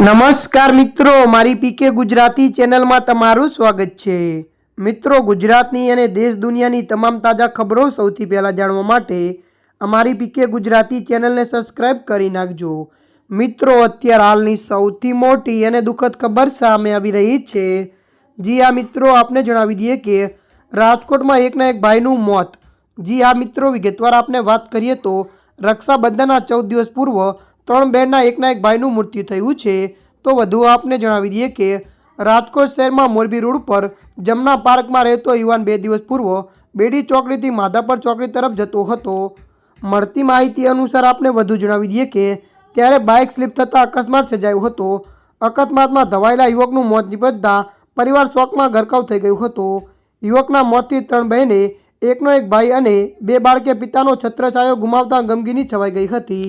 નમસ્કાર મિત્રો, મારી પીકે ગુજરાતી ચેનલમાં તમારું સ્વાગત છે. મિત્રો, ગુજરાતની અને દેશ દુનિયાની તમામ તાજા ખબરો સૌથી પહેલાં જાણવા માટે અમારી પીકે ગુજરાતી ચેનલને સબસ્ક્રાઇબ કરી નાખજો. મિત્રો, અત્યારે હાલની સૌથી મોટી અને દુઃખદ ખબર સામે આવી રહી છે. જી આ મિત્રો, આપને જણાવી દઈએ કે રાજકોટમાં એકના એક ભાઈનું મોત. જી આ મિત્રો, વિગતવાર આપને વાત કરીએ તો રક્ષાબંધનના ચૌદ દિવસ પૂર્વ ત્રણ બહેનના એકના એક ભાઈનું મૃત્યુ થયું છે. તો વધુ આપને જણાવી દઈએ કે રાજકોટ શહેરમાં મોરબી રોડ પર જમના પાર્કમાં રહેતો યુવાન બે દિવસ પૂર્વ બેડી ચોકડીથી માધાપર ચોકડી તરફ જતો હતો. મળતી માહિતી અનુસાર આપને વધુ જણાવી દઈએ કે ત્યારે બાઇક સ્લીપ થતાં અકસ્માત સર્જાયો હતો. અકસ્માતમાં ધવાયેલા યુવકનું મોત નિપજતા પરિવાર શોકમાં ગરકાવ થઈ ગયો હતો. યુવકના મોતથી ત્રણ બહેને, એકનો એક ભાઈ અને બે બાળકે પિતાનો છત્રછાયો ગુમાવતા ગમગીની છવાઈ ગઈ હતી.